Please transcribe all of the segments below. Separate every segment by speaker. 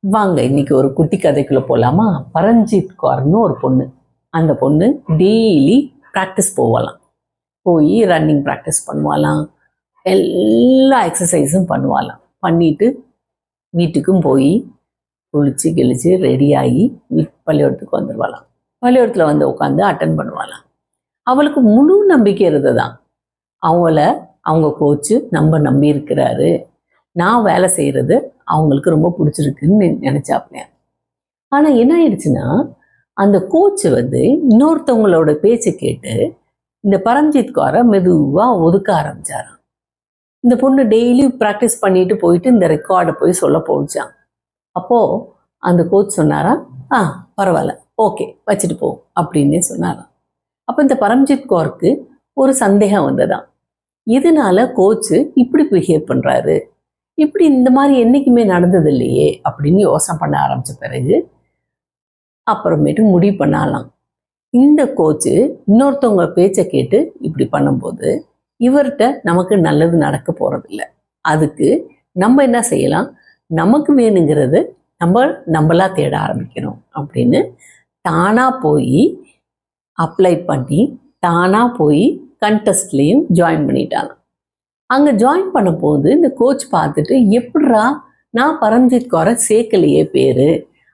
Speaker 1: வாங்க இன்னைக்கு ஒரு குட்டி கதைக்குள்ள போகலாமா பரஞ்சித் கௌர்னு ஒரு பொண்ணு. அந்த பொண்ணு டெய்லி ப்ராக்டிஸ் போவாளாம். போய் ரன்னிங் ப்ராக்டிஸ் பண்ணுவாளாம். எல்லா எக்ஸசைஸும் பண்ணுவாளாம். பண்ணிட்டு வீட்டுக்கும் போய் குளிச்சு கிழிச்சு ரெடியாகி வீட் பள்ளிக்கூடத்துக்கு வந்துடுவாளாம் பள்ளிக்கூடத்தில் வந்து உட்காந்து அட்டன் பண்ணுவாளாம். அவளுக்கு முழு நம்பிக்கை இருந்ததுதான். அவங்கள அவங்க கோச்சு நம்ம நம்பி இருக்கிறாரு நான் வேலை செய்கிறது அவங்களுக்கு ரொம்ப பிடிச்சிருக்குன்னு நினச்சாப்லையா? ஆனால் என்ன ஆயிடுச்சுன்னா அந்த கோச் வந்து இன்னொருத்தவங்களோட பேச்சை கேட்டு இந்த பரம்ஜித் கௌரை மெதுவாக ஒதுக்க ஆரம்பிச்சாராம். இந்த பொண்ணு டெய்லி ப்ராக்டிஸ் பண்ணிட்டு போயிட்டு இந்த ரெக்கார்டை போய் சொல்ல போச்சான் அப்போது அந்த கோச் சொன்னாராம் ஆ பரவாயில்ல ஓகே வச்சுட்டு போ அப்படின்னு சொன்னாராம். அப்போ இந்த பரம்ஜித் கௌருக்கு ஒரு சந்தேகம் வந்ததாம். இதனால கோச்சு இப்படி பிஹேவ் பண்ணுறாரு இப்படி இந்த மாதிரி என்றைக்குமே நடந்தது இல்லையே அப்படின்னு யோசனை பண்ண ஆரம்பித்த பிறகு அப்புறமேட்டு முடிவு பண்ணலாம். இந்த கோச்சு இன்னொருத்தவங்க பேச்சை கேட்டு இப்படி பண்ணும்போது இவர்கிட்ட நமக்கு நல்லது நடக்க போகிறதில்ல அதுக்கு நம்ம என்ன செய்யலாம்? நமக்கு வேணுங்கிறது நம்ம நம்மளா தேட ஆரம்பிக்கணும் அப்படின்னு தானாக போய் அப்ளை பண்ணி தானாக போய் கண்டெஸ்ட்லேயும் ஜாயின் பண்ணிட்டாங்க அங்கே ஜாயின் பண்ணும்போது இந்த கோச் பார்த்துட்டு எப்படா நான் பரம்ஜித் கௌரை சேர்க்கலையே பேர்?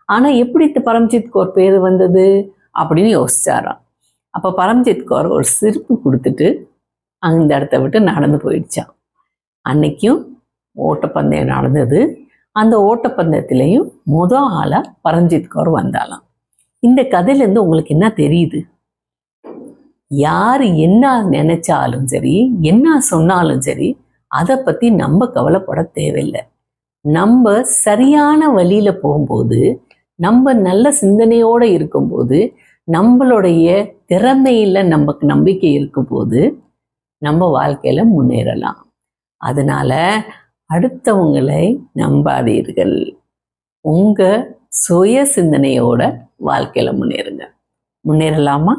Speaker 1: ஆனால் எப்படி இந்த பரம்ஜித் கௌர் பேர் வந்தது? அப்படின்னு யோசிச்சாராம். அப்போ பரம்ஜித் கௌர் ஒரு சிரிப்பு கொடுத்துட்டு அந்த இடத்த விட்டு நடந்து போயிடுச்சான் அன்னைக்கும் ஓட்டப்பந்தயம் நடந்தது. அந்த ஓட்டப்பந்தயத்திலையும் மொதல் ஆளாக பரம்ஜித் கௌர் வந்தாலாம் இந்த கதையிலேருந்து உங்களுக்கு என்ன தெரியுது? யார் என்ன நினைச்சாலும் சரி என்ன சொன்னாலும் சரி அதை பற்றி நம்ம கவலைப்பட தேவையில்லை. நம்ம சரியான வழியில போகும்போது நம்ம நல்ல சிந்தனையோடு இருக்கும்போது நம்மளுடைய திறமையில் நமக்கு நம்பிக்கை இருக்கும்போது நம்ம வாழ்க்கையில முன்னேறலாம். அதனால அடுத்தவங்களை நம்பாதீர்கள். உங்க சுய சிந்தனையோட வாழ்க்கையில முன்னேறுங்க. முன்னேறலாமா?